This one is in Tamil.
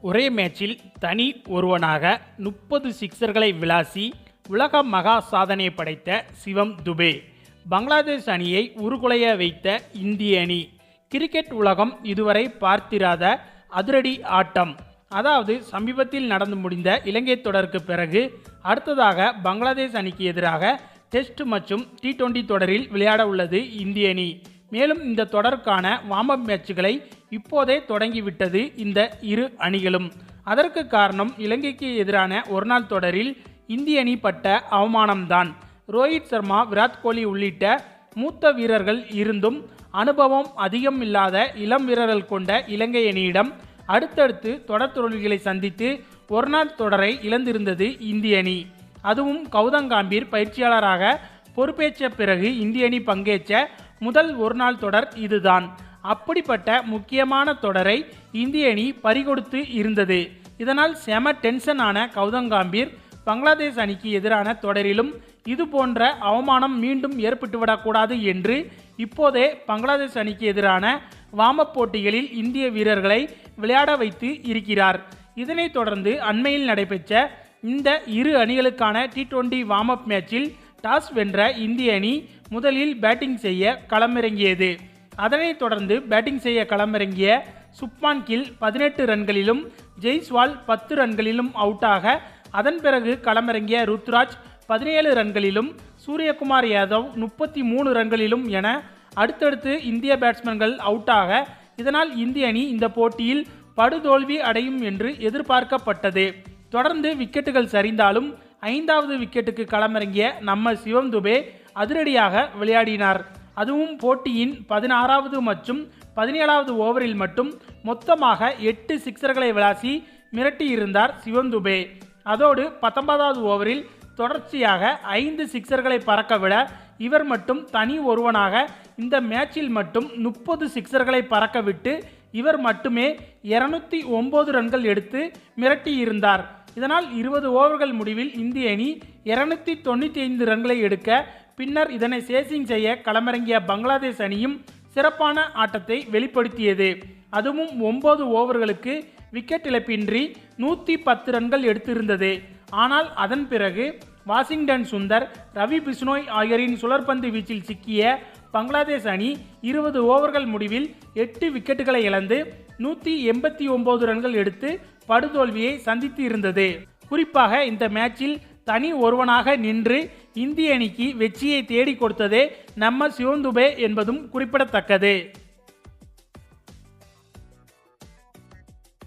ஒரே மேட்சில் தனி ஒருவனாக முப்பது சிக்சர்களை விளாசி உலக மகா சாதனை படைத்த சிவம் துபே. பங்களாதேஷ் அணியை உருகுலைய வைத்த இந்திய அணி. கிரிக்கெட் உலகம் இதுவரை பார்த்திராத அதிரடி ஆட்டம். அதாவது சமீபத்தில் நடந்து முடிந்த இலங்கை தொடருக்கு பிறகு அடுத்ததாக பங்களாதேஷ் அணிக்கு எதிராக டெஸ்ட் மற்றும் டி டுவெண்டி தொடரில் விளையாட உள்ளது இந்திய அணி. மேலும் இந்த தொடருக்கான வார்ம் அப் மேட்சுகளை இப்போதே தொடங்கிவிட்டது இந்த இரு அணிகளும். அதற்கு காரணம் இலங்கைக்கு எதிரான ஒருநாள் தொடரில் இந்திய அணி பட்ட அவமானம்தான். ரோஹித் சர்மா விராட் கோலி உள்ளிட்ட மூத்த வீரர்கள் இருந்தும் அனுபவம் அதிகம் இல்லாத இளம் வீரர்கள் கொண்ட இலங்கை அணியிடம் அடுத்தடுத்து தொடர் தோல்விகளை சந்தித்து ஒருநாள் தொடரை இழந்திருந்தது இந்திய அணி. அதுவும் கௌதம் காம்பீர் பயிற்சியாளராக பொறுப்பேற்ற பிறகு இந்திய அணி பங்கேற்ற முதல் ஒருநாள் தொடர் இதுதான். அப்படிப்பட்ட முக்கியமான தொடரை இந்திய அணி பறிகொடுத்து இருந்தது. இதனால் செம டென்ஷன் ஆன கௌதம் காம்பீர் பங்களாதேஷ் அணிக்கு எதிரான தொடரிலும் இது போன்ற அவமானம் மீண்டும் ஏற்பட்டுவிடக்கூடாது என்று இப்போதே பங்களாதேஷ் அணிக்கு எதிரான வாமப் போட்டிகளில் இந்திய வீரர்களை விளையாட வைத்து இருக்கிறார். இதனைத் தொடர்ந்து அண்மையில் நடைபெற்ற இந்த இரு அணிகளுக்கான டி டுவெண்டி வார்ம் அப் மேட்சில் டாஸ் வென்ற இந்திய அணி முதலில் பேட்டிங் செய்ய களமிறங்கியது. அதனைத் தொடர்ந்து பேட்டிங் செய்ய களமிறங்கிய சுப்மான் கில் பதினெட்டு ரன்களிலும் ஜெய்ஸ்வால் பத்து ரன்களிலும் அவுட்டாக அதன் பிறகு களமிறங்கிய ருத்ராஜ் பதினேழு ரன்களிலும் சூரியகுமார் யாதவ் முப்பத்தி மூணு ரன்களிலும் என அடுத்தடுத்து இந்திய பேட்ஸ்மேன்கள் அவுட்டாக இதனால் இந்திய அணி இந்த போட்டியில் படுதோல்வி அடையும் என்று எதிர்பார்க்கப்பட்டது. தொடர்ந்து விக்கெட்டுகள் சரிந்தாலும் ஐந்தாவது விக்கெட்டுக்கு களமிறங்கிய நம்ம சிவம் துபே அதிரடியாக விளையாடினார். அதுவும் போட்டியின் பதினாறாவது மற்றும் பதினேழாவது ஓவரில் மட்டும் மொத்தமாக எட்டு சிக்சர்களை விளாசி மிரட்டியிருந்தார் சிவன் துபே அதோடு பத்தொன்பதாவது ஓவரில் தொடர்ச்சியாக ஐந்து சிக்சர்களை பறக்கவிட இவர் மட்டும் தனி ஒருவனாக இந்த மேட்சில் மட்டும் முப்பது சிக்சர்களை பறக்கவிட்டு இவர் மட்டுமே இருநூத்தி ஒன்பது ரன்கள் எடுத்து மிரட்டியிருந்தார். இதனால் இருபது ஓவர்கள் முடிவில் இந்திய அணி இருநூத்தி தொண்ணூற்றி ஐந்து ரன்களை எடுக்க பின்னர் இதனை சேசிங் செய்ய களமிறங்கிய பங்களாதேஷ் அணியும் சிறப்பான ஆட்டத்தை வெளிப்படுத்தியது. அதுவும் ஒன்பது ஓவர்களுக்கு விக்கெட் இழப்பின்றி நூற்றி பத்து ரன்கள் எடுத்திருந்தது. ஆனால் அதன் பிறகு வாஷிங்டன் சுந்தர் ரவி பிஸ்னோய் ஆகியோரின் சுழற்பந்து வீச்சில் சிக்கிய பங்களாதேஷ் அணி இருபது ஓவர்கள் முடிவில் எட்டு விக்கெட்டுகளை இழந்து நூற்றி எண்பத்தி ஒம்பது ரன்கள் எடுத்து படுதோல்வியை சந்தித்து இருந்தது குறிப்பாக இந்த மேட்சில் தனி ஒருவனாக நின்று இந்திய அணிக்கு வெற்றியை தேடி கொடுத்ததே நம்ம சிவந்துபே என்பதும் குறிப்பிடத்தக்கது.